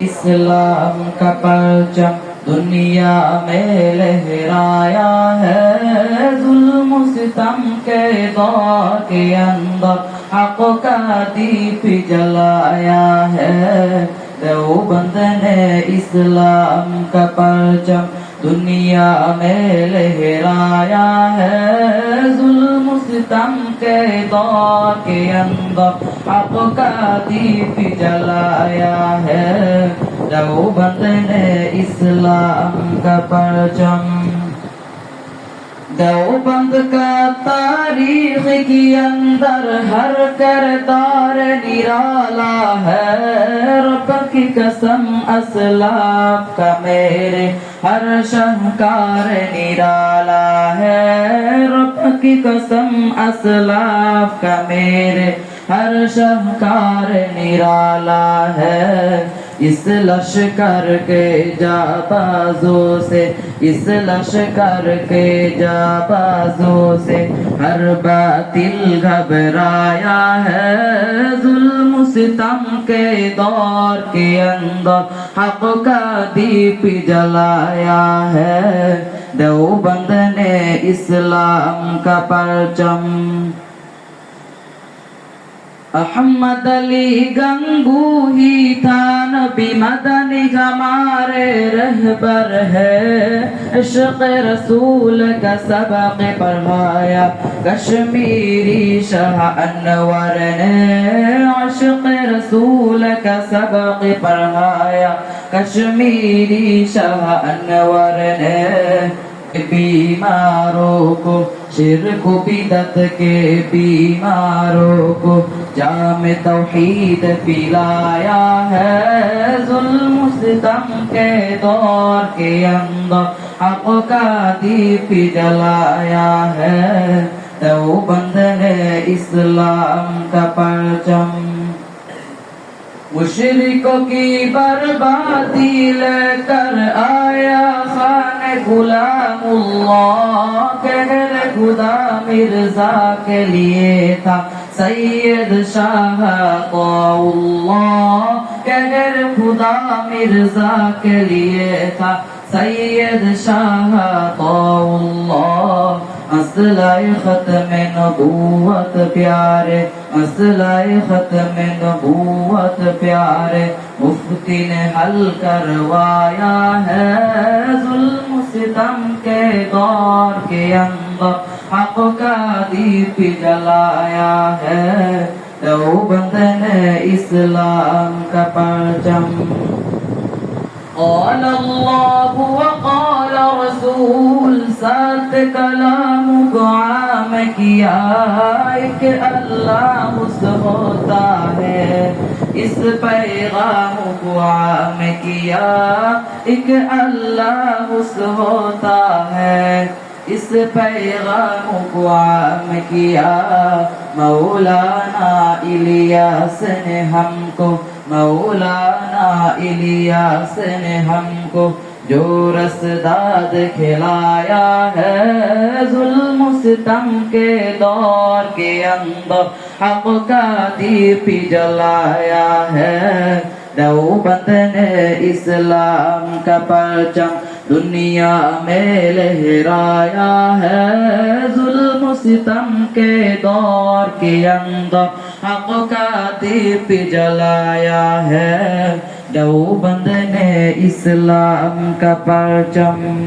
اسلام کا پرچم دنیا میں لہرایا ہے۔ ظلم و ستم کے دور کے اندر حق کا دیپ جلایا ہے۔ دیوبند نے اسلام کا پرچم دنیا میں لہرایا ہے ظلم ستم کے دور کے اندر حق کا دیپ جلایا ہے۔ دیوبند نے اسلام کا پرچم دیوبند کا تاریخ کی اندر ہر کردار نرالا ہے۔ رب کی قسم اسلاف کا میرے ہر شہکار نرالا ہے۔ رب کی قسم اسلاف کا میرے ہر شہکار نرالا ہے۔ اس لشکر کے جا بازوں سے، اس لشکر کے جا بازوں سے۔ ہر باطل گھبرایا ہے ظلم ستم کے دور کے اندر۔ حق کا دیپ جلایا ہے۔ دیوبند نے اسلام کا پرچم۔ احمد علی گنگو ہی تھا نبی مدنی ہمارے رہبر ہے، عشق رسول کا سبق پڑھایا کشمیری شاہ انور نے عشق رسول کا سبق پڑھایا کشمیری شاہ انور نے بیماروں کو، شرک و بدت کے بیماروں کو جام توحید پلایا ہے ظلم و ستم کے دور کے اندر حق کا دیپ جلایا ہے دیوبند ہے اسلام کا پرچم مشرکوں کی بربادی لے کر آیا خان غلام اللہ کہر خدا مرزا کے لیے تھا سید شاہ اللہ کہر خدا مرزا کے لیے تھا۔ سید شاہ اللہ مسئلہ ختم نبوت پیارے مسئلہ ختم نبوت پیارے۔ مفتی نے حل کروایا ہے ظلم ستم کے دور کے اندر۔ حق کا دیپ جلایا ہے۔ دیوبند نے اسلام کا پرچم۔ قال اللہ وقال رسول، سات کلام کو کیا۔ ایک اللہ اس ہوتا ہے۔ اس پیغام کو عام کیا۔ ایک اللہ اس ہوتا ہے۔ اس پیغام کو عام کیا، مولانا الیاس نے ہم کو، مولانا الیاس نے ہم کو، جو رسداد کھلایا ہے ظلم ستم کے دور کے اندر، حق کا دیپ جلایا ہے۔ دیوبند نے اسلام کا پرچم دنیا میں لہرایا ہے ظلم و ستم کے دور کے اندر۔ حق کا دیپ جلایا ہے۔ دیوبند نے اسلام کا پرچم